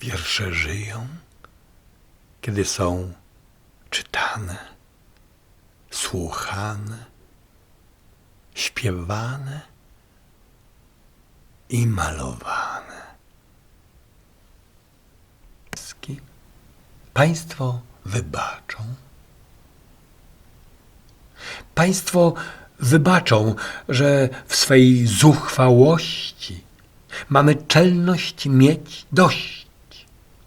Wiersze żyją, kiedy są czytane, słuchane, śpiewane i malowane. Państwo wybaczą. Państwo wybaczą, że w swej zuchwałości mamy czelność mieć dość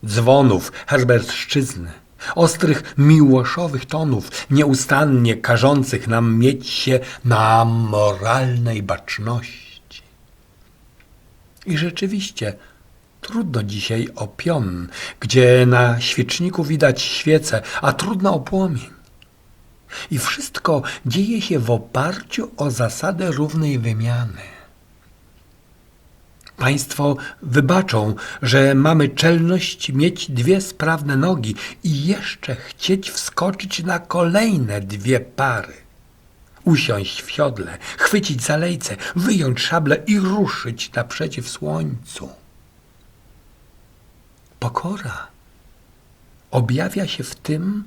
dzwonów herberszczyzny, ostrych miłoszowych tonów, nieustannie każących nam mieć się na moralnej baczności. I rzeczywiście trudno dzisiaj o pion, gdzie na świeczniku widać świece, a trudno o płomień. I wszystko dzieje się w oparciu o zasadę równej wymiany. Państwo wybaczą, że mamy czelność mieć dwie sprawne nogi i jeszcze chcieć wskoczyć na kolejne dwie pary. Usiąść w siodle, chwycić za lejce, wyjąć szable i ruszyć naprzeciw słońcu. Pokora objawia się w tym,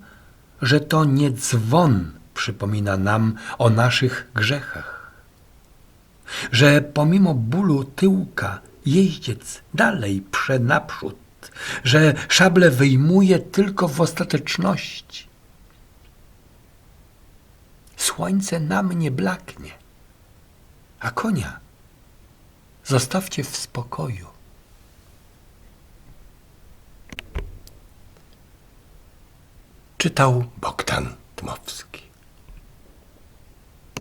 że to nie dzwon przypomina nam o naszych grzechach, że pomimo bólu tyłka jeździec dalej prze naprzód, że szable wyjmuje tylko w ostateczności. Słońce nam nie blaknie, a konia zostawcie w spokoju. Czytał Bogdan.